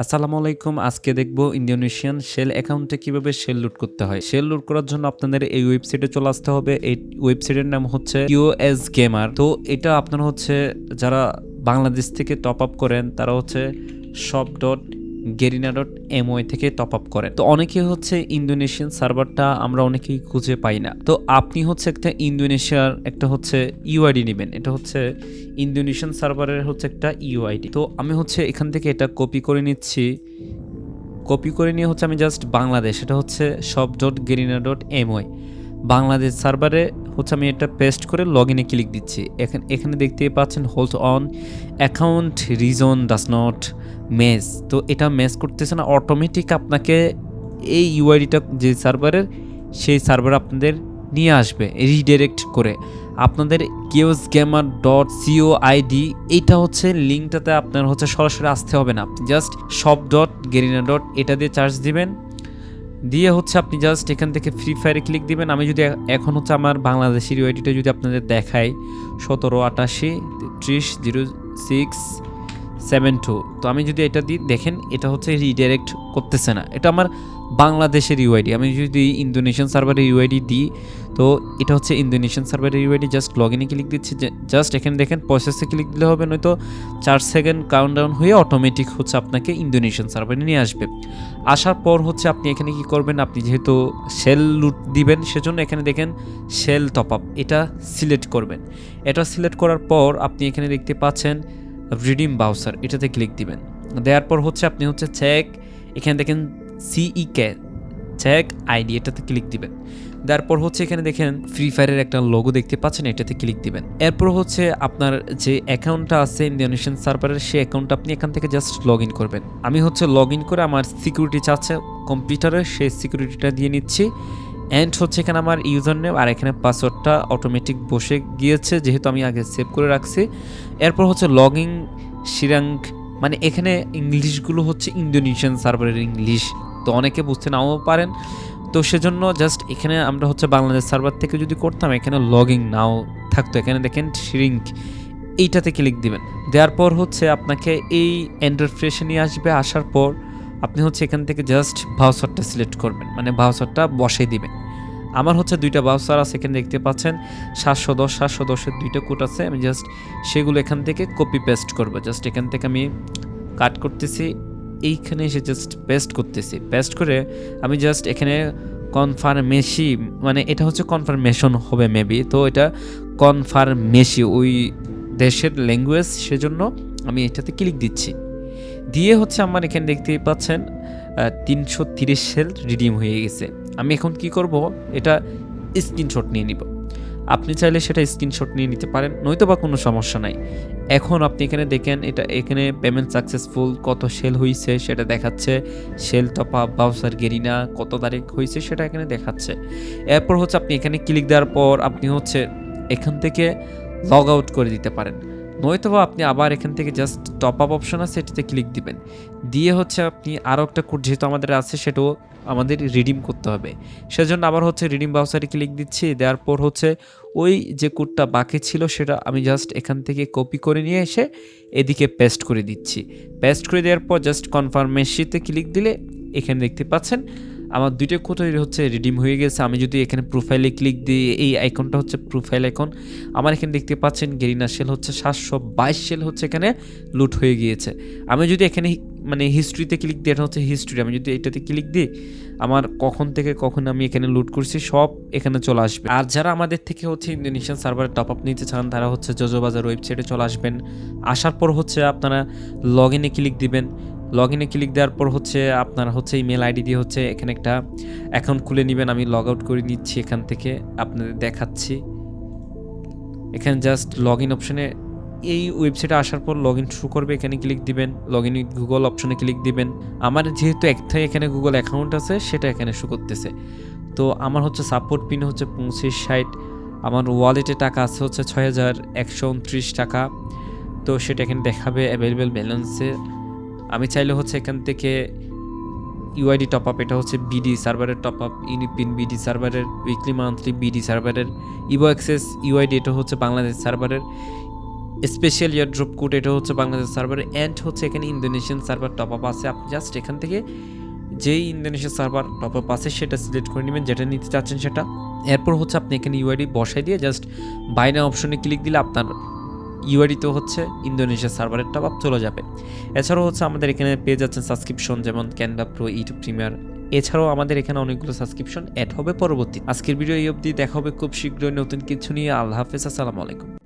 আসসালামু আলাইকুম, আজকে দেখব ইন্দোনেশিয়ান শেল অ্যাকাউন্টে কীভাবে শেল লুট করতে হয়। শেল লুট করার জন্য আপনাদের এই ওয়েবসাইটে চলে আসতে হবে। এই ওয়েবসাইটের নাম হচ্ছে ইউ ইউএস গেমার তো এটা আপনার হচ্ছে যারা বাংলাদেশ থেকে টপ আপ করেন, তারা হচ্ছে shop dot Garena dot MY থেকে টপ আপ করেন। তো অনেকে হচ্ছে ইন্দোনেশিয়ান সার্ভারটা আমরা অনেকেই খুঁজে পাই না। তো আপনি হচ্ছে একটা ইন্দোনেশিয়ার একটা হচ্ছে ইউআইডি নেবেন। এটা হচ্ছে ইন্দোনেশিয়ান সার্ভারের হচ্ছে একটা ইউআইডি তো আমি হচ্ছে এখান থেকে এটা কপি করে নিচ্ছি। কপি করে নিয়ে হচ্ছে আমি জাস্ট বাংলাদেশ। এটা হচ্ছে সব dot Garena dot MY Bangladesh সার্ভারে হচ্ছে আমি এটা পেস্ট করে লগ ইনে ক্লিক দিচ্ছি। এখানে এখানে দেখতে পাচ্ছেন hold on account reason does not mess তো এটা মেস করতেছে না অটোমেটিক আপনাকে এই ইউআইডিটা যে সার্ভারের সেই সার্ভার আপনাদের নিয়ে আসবে রিডাইরেক্ট করে। আপনাদের Kios gamer dot CO ID এইটা হচ্ছে লিঙ্কটাতে আপনার হচ্ছে সরাসরি আসতে হবে না। Just shop dot Garena dot এটা দিয়ে চার্জ দিবেন। দিয়ে হচ্ছে আপনি জাস্ট এখান থেকে ফ্রি ফায়ারে ক্লিক দিবেন। আমি যদি এখন হচ্ছে আমার বাংলাদেশের ওয়েটিটা যদি আপনাদের দেখাই, সতেরো, আটাশি, ত্রিশ, জিরো সিক্স সেভেন টু তো আমি যদি এটা দিই, দেখেন, এটা হচ্ছে রিডাইরেক্ট করতেছে না। এটা আমার বাংলাদেশের ইউআইডি আমি যদি ইন্দোনেশিয়ান সার্ভারের ইউআইডি দিই, তো এটা হচ্ছে ইন্দোনেশিয়ান সার্ভারের ইউআইডি জাস্ট লগ ইনে ক্লিক দিচ্ছি জাস্ট এখানে দেখেন প্রসেসে ক্লিক দিলে হবে, নয়তো চার সেকেন্ড কাউন্ট ডাউন হয়ে অটোমেটিক হচ্ছে আপনাকে ইন্দোনেশিয়ান সার্ভারে নিয়ে আসবে। আসার পর হচ্ছে আপনি এখানে কি করবেন, আপনি যেহেতু সেল লুট দিবেন, সেজন্য এখানে দেখেন সেল টপ আপ এটা সিলেক্ট করবেন। এটা সিলেক্ট করার পর আপনি এখানে দেখতে পাচ্ছেন রিডিম বাউসার, এটাতে ক্লিক দিবেন। দেওয়ার পর হচ্ছে আপনি হচ্ছে চেক এখানে দেখেন সিই কে চেক আইডি এটাতে ক্লিক দিবেন। তারপর হচ্ছে এখানে দেখেন ফ্রি ফায়ারের একটা লোগো দেখতে পাচ্ছেন, এটাতে ক্লিক দিবেন। এরপর হচ্ছে আপনার যে অ্যাকাউন্টটা আছে ইন্দোনেশিয়ান সার্ভারের, সেই অ্যাকাউন্টটা আপনি এখান থেকে জাস্ট লগ করবেন। আমি হচ্ছে লগ করে আমার সিকিউরিটি চাচ্ছে কম্পিউটারে সেই সিকিউরিটিটা দিয়ে নিচ্ছি। অ্যান্ড হচ্ছে এখানে আমার ইউজার নেম আর এখানে পাসওয়ার্ডটা অটোমেটিক বসে গিয়েছে, যেহেতু আমি আগে সেভ করে রাখছি। এরপর হচ্ছে লগ শিরাঙ্ক মানে এখানে ইংলিশগুলো হচ্ছে ইন্দোনেশিয়ান সার্ভারের ইংলিশ, তো অনেকে বুঝতে নাও পারেন। তো সেজন্য জাস্ট এখানে আমরা হচ্ছে বাংলাদেশ সার্ভার থেকে যদি করতাম, এখানে লগিং নাও থাকতো। এখানে দেখেন শ্রিঙ্ক এইটাতে ক্লিক দিবেন। দেওয়ার পর হচ্ছে আপনাকে এই এন্টারফ্রেশে নিয়ে আসবে, আসার পর আপনি হচ্ছে এখান থেকে জাস্ট ভাউসারটা সিলেক্ট করবেন। মানে ভাউসারটা বসাই দিবেন। আমার হচ্ছে দুইটা বাউসার আছে, এখানে দেখতে পাচ্ছেন। সাতশো দশ, সাতশো দশের দুইটা কোড আছে। আমি জাস্ট সেগুলো এখান থেকে কপি পেস্ট করব। জাস্ট এখান থেকে আমি কাট করতেছি। এইখানে এসে জাস্ট পেস্ট করতেছি। পেস্ট করে আমি জাস্ট এখানে কনফার্মেশি মানে এটা হচ্ছে কনফার্মেশন হবে মেবি তো এটা কনফার্মেশি ওই দেশের ল্যাঙ্গুয়েজ সেজন্য আমি এটাতে ক্লিক দিচ্ছি। দিয়ে হচ্ছে আমার এখানে দেখতেই পাচ্ছেন তিনশো তিরিশ সেল রিডিম হয়ে গেছে। আমি এখন কি করব? এটা স্ক্রিনশট নিয়ে নিব। আপনি চাইলে সেটা স্ক্রিনশট নিয়ে নিতে পারেন, নয়তো বা কোনো সমস্যা নাই। এখন আপনি এখানে দেখেন, এটা এখানে পেমেন্ট সাকসেসফুল কত সেল হয়েছে সেটা দেখাচ্ছে। Shell top up voucher Garena, কত তারিখ হয়েছে সেটা এখানে দেখাচ্ছে। এরপর হচ্ছে আপনি এখানে ক্লিক দেওয়ার পর আপনি হচ্ছে এখান থেকে লগ আউট করে দিতে পারেন। নয়তো আপনি আবার এখান থেকে জাস্ট টপ আপ অপশন আছে, এটাতে ক্লিক দিবেন। দিয়ে হচ্ছে আপনি আরও একটা কোড যেহেতু আমাদের আছে, সেটাও আমাদের রিডিম করতে হবে। সেজন্য আবার হচ্ছে রিডিম বাউসারে ক্লিক দিচ্ছি, দেওয়ার পর হচ্ছে ওই যে কোডটা বাকি ছিল, সেটা আমি জাস্ট এখান থেকে কপি করে নিয়ে এসে এদিকে পেস্ট করে দিচ্ছি। পেস্ট করে দেওয়ার পর জাস্ট কনফার্মেশিতে ক্লিক দিলে এখানে দেখতে পাচ্ছেন আমার দুইটা কোথায় হচ্ছে রিডিম হয়ে গেছে। আমি যদি এখানে প্রোফাইলে ক্লিক দিই, এই আইকনটা হচ্ছে প্রোফাইল আইকন আমার এখানে দেখতে পাচ্ছেন গেরিনা সেল হচ্ছে সাতশো বাইশ সেল হচ্ছে এখানে লুট হয়ে গিয়েছে। আমি যদি এখানে মানে হিস্ট্রিতে ক্লিক দিই, এটা হচ্ছে হিস্ট্রি আমি যদি এটাতে ক্লিক দিই, আমার কখন থেকে কখন আমি এখানে লুট করছি, সব এখানে চলে আসবে। আর যারা আমাদের থেকে হচ্ছে ইন্দোনেশিয়ান সার্ভারে টপ আপ নিতে চান, তারা হচ্ছে জজোবাজার ওয়েবসাইটে চলে আসবেন। আসার পর হচ্ছে আপনারা লগ ইনে ক্লিক দিবেন। লগ ইনে ক্লিক দেওয়ার পর হচ্ছে আপনার হচ্ছে ইমেল আইডি দিয়ে হচ্ছে এখানে একটা অ্যাকাউন্ট খুলে নেবেন। আমি লগ আউট করে নিচ্ছি এখান থেকে, আপনাদের দেখাচ্ছি। এখানে জাস্ট লগ ইন অপশানে এই ওয়েবসাইটে আসার পর লগ ইন শুরু করবে, এখানে ক্লিক দিবেন। লগ ইন গুগল অপশানে ক্লিক দিবেন। আমার যেহেতু একটাই এখানে গুগল অ্যাকাউন্ট আছে, সেটা এখানে শো করতেছে। তো আমার হচ্ছে সাপোর্ট পিন হচ্ছে পঁচিশ ষাট, আমার ওয়ালেটে টাকা আছে হচ্ছে ছয় হাজার একশো উনত্রিশ টাকা। তো সেটা এখানে দেখাবে অ্যাভেলেবেল ব্যালেন্সে আমি চাইলে হচ্ছে এখান থেকে ইউআইডি টপ আপ এটা হচ্ছে বিডি সার্ভারের টপ আপ ইউনিপিন বিডি সার্ভারের উইকলি মান্থলি বিডি সার্ভারের ইভো অ্যাক্সেস ইউআইডি এটা হচ্ছে বাংলাদেশ সার্ভারের স্পেশাল ইয়ার ড্রপ কোড এটা হচ্ছে বাংলাদেশ সার্ভার অ্যান্ড হচ্ছে এখানে ইন্দোনেশিয়ান সার্ভার টপ আপ আছে। আপনি জাস্ট এখান থেকে যেই ইন্দোনেশিয়ান সার্ভার টপ আপ আছে, সেটা সিলেক্ট করে নেবেন, যেটা নিতে চাচ্ছেন সেটা। এরপর হচ্ছে আপনি এখানে ইউআইডি বসাই দিয়ে জাস্ট বাইনা অপশনে ক্লিক দিলে আপনার ইউআইডিতে হচ্ছে ইন্দোনেশিয়া সার্ভারের টপ আপ চলে যাবে। এছাড়াও হচ্ছে আমাদের এখানে পেয়ে যাচ্ছেন সাবস্ক্রিপশন যেমন ক্যানভা প্রো ইউটিউব প্রিমিয়ার এছাড়াও আমাদের এখানে অনেকগুলো সাবস্ক্রিপশন অ্যাড হবে পরবর্তী। আজকের ভিডিও এই অবধি। দেখা হবে খুব শীঘ্রই নতুন কিছু নিয়ে। আল্লাহ হাফেজ। আসসালামু আলাইকুম।